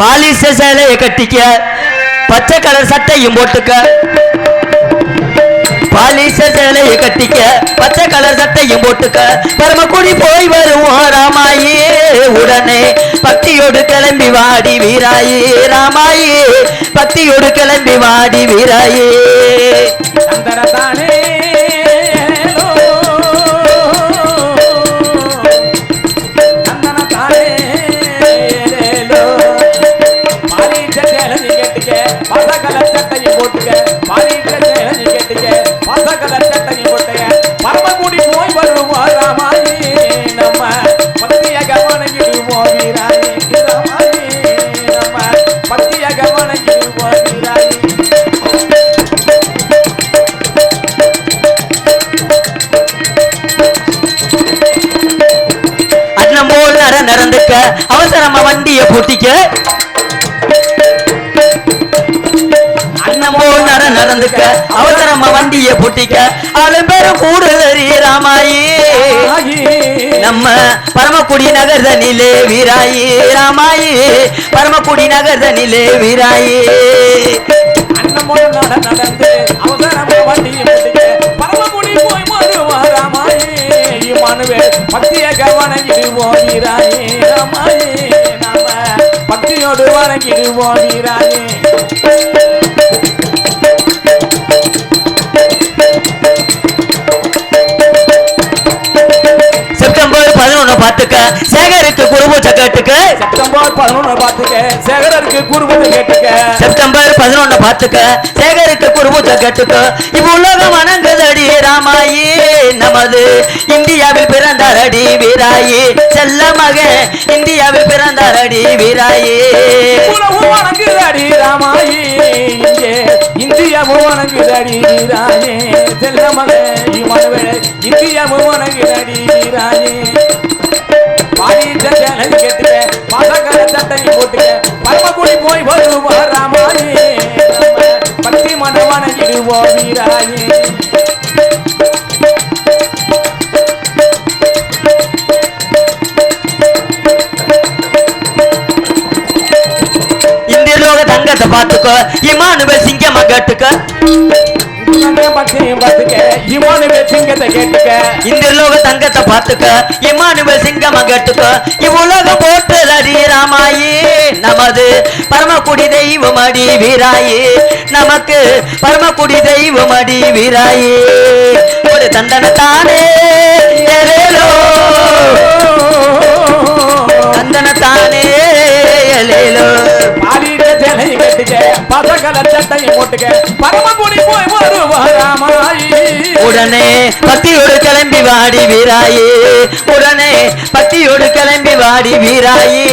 பாலிச சேலையை கட்டிக்க பச்சை கலர் சட்டையும் போட்டுக்க. பாலிச சேலையை கட்டிக்க பச்சை கலர் சட்டையும் போட்டுக்க. பரமக்குடி போய் வருவோம் ராமாயே உடனே பக்தியோடு கிளம்பி வாடி வீராயே ராமாயே பக்தியோடு கிளம்பி வாடி வீராயே. நடந்துக்க அவசரமா வண்டிய பூட்டிக்க. அண்ணன் நர நடந்துக்க அவசரமா வண்டிய பூட்டிக்க. அவளை பேரும் கூடுதறி ராமாயி நம்ம பரமக்குடி நகர்தனிலே வீராயி ராமாயி பரமக்குடி நகர்தனிலே வீராயி. நடந்து அவசரமா வண்டியை பரமக்குடி போய் வருவார் ராமாயே இமானுவே பக்திய கவனங்கிடுவோம் வீராயே ராமாயே. நாம பக்தியோடு வணங்கிடுவோம் வீராயே. பதினொன்னு பார்த்துக்க சேகருக்கு குருபூச்ச கேட்டுக்க. செப்டம்பர் பதினொன்று பார்த்துக்க. சேகரருக்கு குருபதி கேட்டுக்க. செப்டம்பர் பதினொன்னு பார்த்துக்க. சேகருக்கு குருபூச்ச கேட்டுக்க. இவ்வுலகம் வணங்குதடி ராமாயி. நமது இந்தியாவில் பிறந்தாரடி வீராயி. செல்ல மகன் இந்தியாவில் பிறந்தாரடி வீராயி. உலகம் வணங்குதடி ராமாயி. இந்தியாவும் வணங்குதடி வீராயே. செல்ல மகன் இந்தியாவும் வணங்குதடி சேனல் கேட்டுக்க பசங்கர சட்டையும் போட்டுக்க பரமக்குடி போய் வருவோம் ராமாயே பக்தி இந்த லோக தங்கத்தை பார்த்துக்கோ இமானுவல் சிங்கமா கேட்டுக்க. இந்த லோக தங்கத்தை பார்த்துக்க. இமானுவேல் சிங்கமா கேட்டுக்க. இவ்வுலகம் போற்றுதடி ராமாயி நமது பரமக்குடி தெய்வமடி வீராயி. நமக்கு பரமக்குடி தெய்வமடி வீராயி. ஒரு தந்தனத்தானே ஏலேலோ கேட்டுக்க சட்டையும் போட்டுக்க. பரமக்குடி போய் வருவோம் உடனே பத்தியோடு கிளம்பி வாடி வீராயே. உடனே பத்தியோடு கிளம்பி வாடி வீராயே.